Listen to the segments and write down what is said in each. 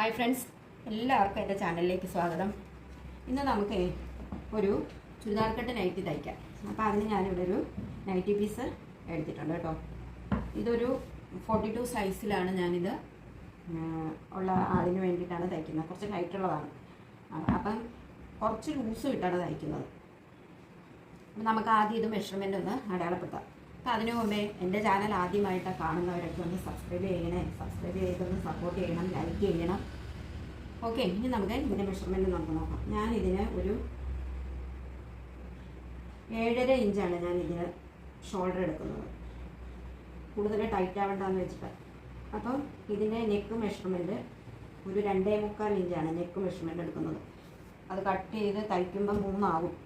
Hi friends എല്ലാവർക്കും എന്റെ ചാനലിലേക്ക് സ്വാഗതം. ഇന്ന് നമുക്ക് ഒരു ചുരിദാർ നൈറ്റി തയ്ക്കാം. അപ്പോൾ അതിന് ഞാനിവിടെ ഒരു നൈറ്റി പീസ് എടുത്തിട്ടുണ്ട് കേട്ടോ. ഇതൊരു ഫോർട്ടി ടു സൈസിലാണ് ഞാനിത് ഉള്ള ആളിന് വേണ്ടിയിട്ടാണ് തയ്ക്കുന്നത്. കുറച്ച് ഹൈറ്റുള്ളതാണ് അപ്പം കുറച്ച് ലൂസ് ഇട്ടാണ് തയ്ക്കുന്നത്. നമുക്ക് ആദ്യം ഇത് മെഷർമെന്റ് ഒന്ന് അടയാളപ്പെടുത്താം. അപ്പം അതിനു മുമ്പേ എന്റെ ചാനൽ ആദ്യമായിട്ട് കാണുന്നവരൊക്കെ ഒന്ന് സബ്സ്ക്രൈബ് ചെയ്യണേ. സബ്സ്ക്രൈബ് ചെയ്തൊന്ന് സപ്പോർട്ട് ചെയ്യണം ലൈക്ക് ചെയ്യണം. ഓക്കെ ഇനി നമുക്ക് ഇതിന്റെ മെഷർമെന്റ് നമുക്ക് നോക്കാം. ഞാൻ ഇതിന് ഒരു ഏഴര ഇഞ്ചാണ് ഞാൻ ഇതിന് ഷോൾഡർ എടുക്കുന്നത്. കൂടുതൽ ടൈറ്റ് ആവണ്ടെന്ന് വെച്ചിട്ട്. അപ്പം ഇതിന്റെ നെക്ക് മെഷർമെന്റ് ഒരു രണ്ടേ മുക്കാൽ ഇഞ്ചാണ് നെക്ക് മെഷർമെന്റ് എടുക്കുന്നത്. അത് കട്ട് ചെയ്ത് തയ്ക്കുമ്പോൾ മൂന്നാവും.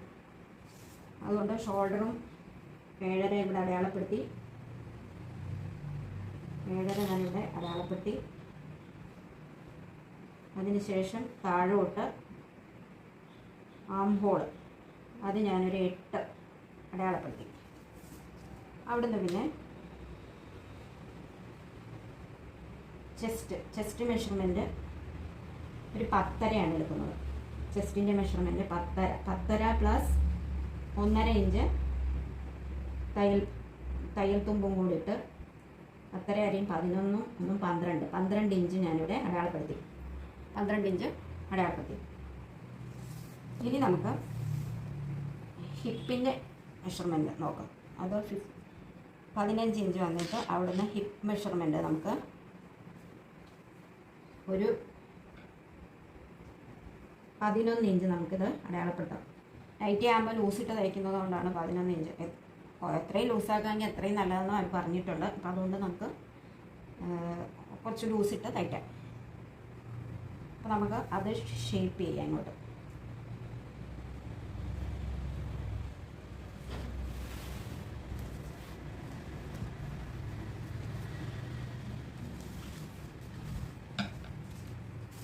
അതുകൊണ്ട് ഷോൾഡറും ഏഴര ഇവിടെ അടയാളപ്പെടുത്തി. ഏഴര ഞാനിവിടെ അടയാളപ്പെടുത്തി. അതിനുശേഷം താഴോട്ട് ആം ഹോൾ അത് ഞാനൊരു എട്ട് അടയാളപ്പെടുത്തി. അവിടുന്ന് പിന്നെ ചെസ്റ്റ് ചെസ്റ്റ് മെഷർമെന്റ് ഒരു പത്തരയാണ് എടുക്കുന്നത്. ചെസ്റ്റിന്റെ മെഷർമെന്റ് പത്തര. പത്തര പ്ലസ് ഒന്നര ഇഞ്ച് തയ്യൽ തയ്യൽ തുമ്പും കൂടിയിട്ട് പത്തര അരയും പതിനൊന്നും ഒന്നും പന്ത്രണ്ട്. പന്ത്രണ്ട് ഇഞ്ച് ഞാനിവിടെ അടയാളപ്പെടുത്തി. പന്ത്രണ്ട് ഇഞ്ച്. അടയാളപ്പെടുത്തി. ഇനി നമുക്ക് ഹിപ്പിന്റെ മെഷർമെന്റ് നോക്കാം. അത് ഫിഫ് പതിനഞ്ച് ഇഞ്ച് വന്നിട്ട് അവിടുന്ന് ഹിപ്പ് മെഷർമെന്റ് നമുക്ക് ഒരു പതിനൊന്ന് ഇഞ്ച് നമുക്കിത് അടയാളപ്പെടുത്താം. നൈറ്റി ആകുമ്പോൾ ലൂസിട്ട് തയ്ക്കുന്നത് കൊണ്ടാണ് പതിനൊന്ന് ഇഞ്ച്. എത്രയും ലൂസാക്കാമെങ്കിൽ അത്രയും നല്ലതെന്ന് അവർ പറഞ്ഞിട്ടുണ്ട്. അപ്പോൾ അതുകൊണ്ട് നമുക്ക് കുറച്ച് ലൂസിട്ട് തയ്ക്കാം. അപ്പോൾ നമുക്ക് അത് ഷേപ്പ് ചെയ്യാം ഇങ്ങോട്ട്.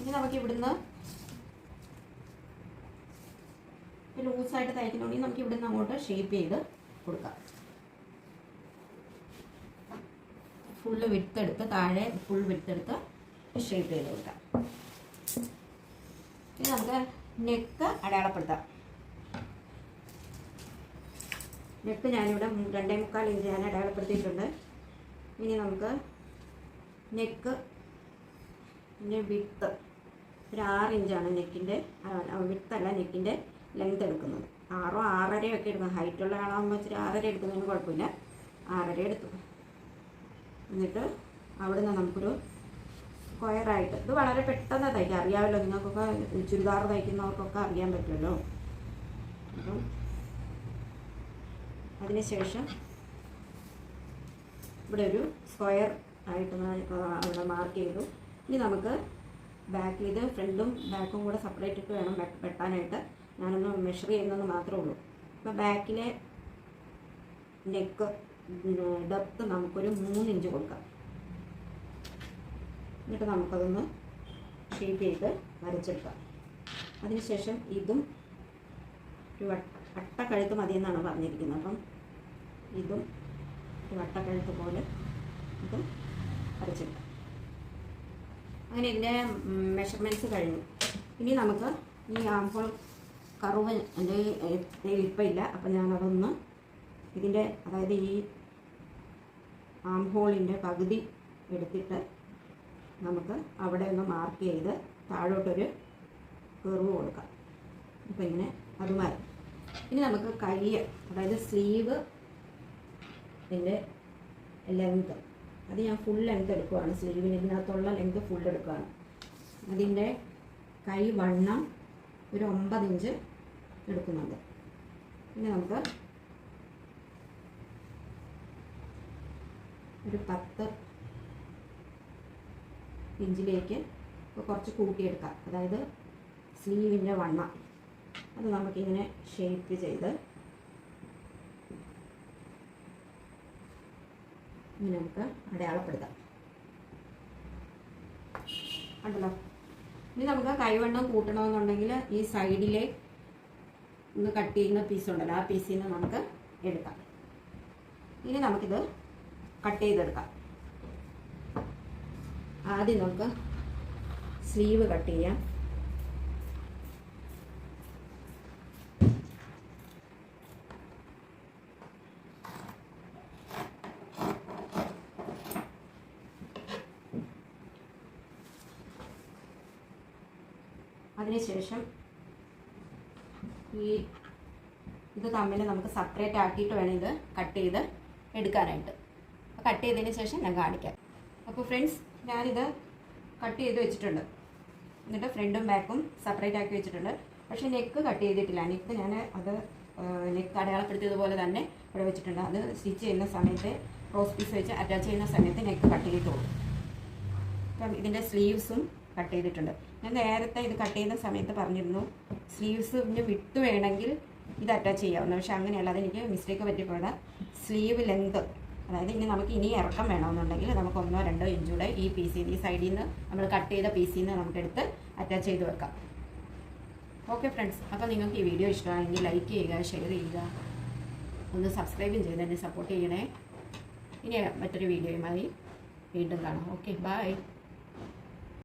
ഇനി നമുക്ക് ഇവിടുന്ന് ലൂസായിട്ട് തയ്ക്കണമെങ്കിൽ നമുക്ക് ഇവിടുന്ന് അങ്ങോട്ട് ഷേപ്പ് ചെയ്ത് കൊടുക്കാം. ഫുള്ള് വിട്ടെടുത്ത് താഴെ ഫുൾ വിട്ടെടുത്ത് ഷേപ്പ് ചെയ്ത് കൊടുക്കാം. ഇനി നമുക്ക് നെക്ക് അടയാളപ്പെടുത്താം. നെക്ക് ഞാനിവിടെ രണ്ടേ മുക്കാൽ ഇഞ്ച് ഞാൻ അടയാളപ്പെടുത്തിയിട്ടുണ്ട്. ഇനി നമുക്ക് നെക്ക് വിത്ത് ഒരു ആറ് നെക്കിന്റെ വിത്തല്ല നെക്കിന്റെ ലെങ്ത് എടുക്കുന്നത്. ആറോ ആറരയോ ഒക്കെ എടുക്കണം ഹൈറ്റുള്ള ആളാകുമ്പോൾ ഇച്ചിരി ആറര എടുക്കുന്നതിന് കുഴപ്പമില്ല. ആറര എടുത്തു. എന്നിട്ട് അവിടെ നിന്ന് നമുക്കൊരു സ്ക്വയറായിട്ട് ഇത് വളരെ പെട്ടെന്ന് തയ്ക്കാം. അറിയാമല്ലോ നിങ്ങൾക്കൊക്കെ ചുരിദാർ തയ്ക്കുന്നവർക്കൊക്കെ അറിയാൻ പറ്റുമല്ലോ. അപ്പം അതിനുശേഷം ഇവിടെ ഒരു സ്ക്വയർ ആയിട്ട് അവിടെ മാർക്ക് ചെയ്തു. ഇനി നമുക്ക് ബാക്കിൽ ഇത് ഫ്രണ്ടും ബാക്കും കൂടെ സെപ്പറേറ്റ് ഇട്ട് വേണം വെട്ടാനായിട്ട്. ഞാനൊന്ന് മെഷർ ചെയ്യുന്നെന്ന് മാത്രമേ ഉള്ളൂ. അപ്പോൾ ബാക്കിലെ നെക്ക് ഡെപ്ത് നമുക്കൊരു മൂന്ന് ഇഞ്ച് കൊടുക്കാം. എന്നിട്ട് നമുക്കതൊന്ന് ഷേപ്പ് ചെയ്ത് വരച്ചെടുക്കാം. അതിനുശേഷം ഇതും ഒരു വട്ട വട്ടക്കഴുത്ത് മതിയെന്നാണ് പറഞ്ഞിരിക്കുന്നത്. അപ്പം ഇതും ഒരു വട്ടക്കഴുത്ത് പോലെ ഇതും വരച്ചെടുക്കാം. അങ്ങനെ ഇതിന്റെ മെഷർമെന്റ്സ് കഴിഞ്ഞു. ഇനി നമുക്ക് ഈ ആംഹോൾ കറുവ് എന്റെ ഇപ്പം അപ്പം ഞാനതൊന്ന് ഇതിന്റെ അതായത് ഈ ആം ഹോളിന്റെ പകുതി എടുത്തിട്ട് നമുക്ക് അവിടെ ഒന്ന് മാർക്ക് ചെയ്ത് താഴോട്ടൊരു കെറിവ് കൊടുക്കാം. അപ്പം ഇങ്ങനെ അതുമായി. ഇനി നമുക്ക് കൈ അതായത് സ്ലീവ് ഇതിന്റെ ലെങ്ത് അത് ഞാൻ ഫുൾ ലെങ്ത് എടുക്കുവാണ്. സ്ലീവിന് ഇതിനകത്തുള്ള ലെങ്ത് ഫുൾ എടുക്കുകയാണ് അതിന്റെ കൈ വണ്ണം ഒരു ഒമ്പത് ഇഞ്ച് എടുക്കുന്നുണ്ട്. പിന്നെ നമുക്ക് ഒരു പത്ത് ഇഞ്ചിലേക്ക് കുറച്ച് കൂട്ടിയെടുക്കാം. അതായത് സ്ലീവിന്റെ വണ്ണ. അത് നമുക്കിങ്ങനെ ഷേപ്പ് ചെയ്ത് ഇനി നമുക്ക് അടയാളപ്പെടുത്താം. ഉണ്ടല്ലോ ഇനി നമുക്ക് കൈവെണ്ണം കൂട്ടണമെന്നുണ്ടെങ്കിൽ ഈ സൈഡിലെ ഒന്ന് കട്ട് ചെയ്യുന്ന പീസ് ഉണ്ടല്ലോ ആ പീസിൽ നിന്ന് നമുക്ക് എടുക്കാം. ഇനി നമുക്കിത് കട്ട് ചെയ്തെടുക്കാം. ആദ്യം നമുക്ക് സ്ലീവ് കട്ട് ചെയ്യാം. അതിനുശേഷം ഈ ഇത് തമ്മിൽ നമുക്ക് സെപ്പറേറ്റ് ആക്കിയിട്ട് വേണം ഇത് കട്ട് ചെയ്ത് എടുക്കാനായിട്ട്. കട്ട് ചെയ്തതിന് ശേഷം ഞാൻ കാണിക്കാം. അപ്പോൾ ഫ്രണ്ട്സ് ഞാനിത് കട്ട് ചെയ്ത് വെച്ചിട്ടുണ്ട്. എന്നിട്ട് ഫ്രണ്ടും ബാക്കും സെപ്പറേറ്റ് ആക്കി വെച്ചിട്ടുണ്ട്. പക്ഷേ നെക്ക് കട്ട് ചെയ്തിട്ടില്ല. നെക്ക് ഞാൻ അത് നെക്ക് അടയാളപ്പെടുത്തിയതുപോലെ തന്നെ ഇവിടെ വെച്ചിട്ടുണ്ട്. അത് സ്റ്റിച്ച് ചെയ്യുന്ന സമയത്ത് ക്രോസ് പീസ് വെച്ച് അറ്റാച്ച് ചെയ്യുന്ന സമയത്ത് നെക്ക് കട്ട് ചെയ്തിട്ടുള്ളൂ. അപ്പം ഇതിന്റെ സ്ലീവ്സും കട്ട് ചെയ്തിട്ടുണ്ട്. ഞാൻ നേരത്തെ ഇത് കട്ട് ചെയ്യുന്ന സമയത്ത് പറഞ്ഞിരുന്നു. സ്ലീവ്സിന് വിട്ട് വേണമെങ്കിൽ ഇത് അറ്റാച്ച് ചെയ്യാവുന്ന പക്ഷെ അങ്ങനെയല്ല അതെനിക്ക് മിസ്റ്റേക്ക് പറ്റിപ്പോയത്. സ്ലീവ് ലെങ്ത് അതായത് ഇനി നമുക്ക് ഇനി ഇറക്കം വേണമെന്നുണ്ടെങ്കിൽ നമുക്ക് ഒന്നോ രണ്ടോ ഇഞ്ചൂടെ ഈ പീസിൽ സി ഈ സൈഡിൽ നിന്ന് നമ്മൾ കട്ട് ചെയ്ത പീസിൽ നിന്ന് നമുക്ക് എടുത്ത് അറ്റാച്ച് ചെയ്ത് വെക്കാം. ഓക്കെ ഫ്രണ്ട്സ് അപ്പോൾ നിങ്ങൾക്ക് ഈ വീഡിയോ ഇഷ്ടമായെങ്കിൽ ലൈക്ക് ചെയ്യുക ഷെയർ ചെയ്യുക. ഒന്ന് സബ്സ്ക്രൈബും ചെയ്ത് എന്നെ സപ്പോർട്ട് ചെയ്യണേ. ഇനി മറ്റൊരു വീഡിയോയുമായി വീണ്ടും കാണാം. Okay bye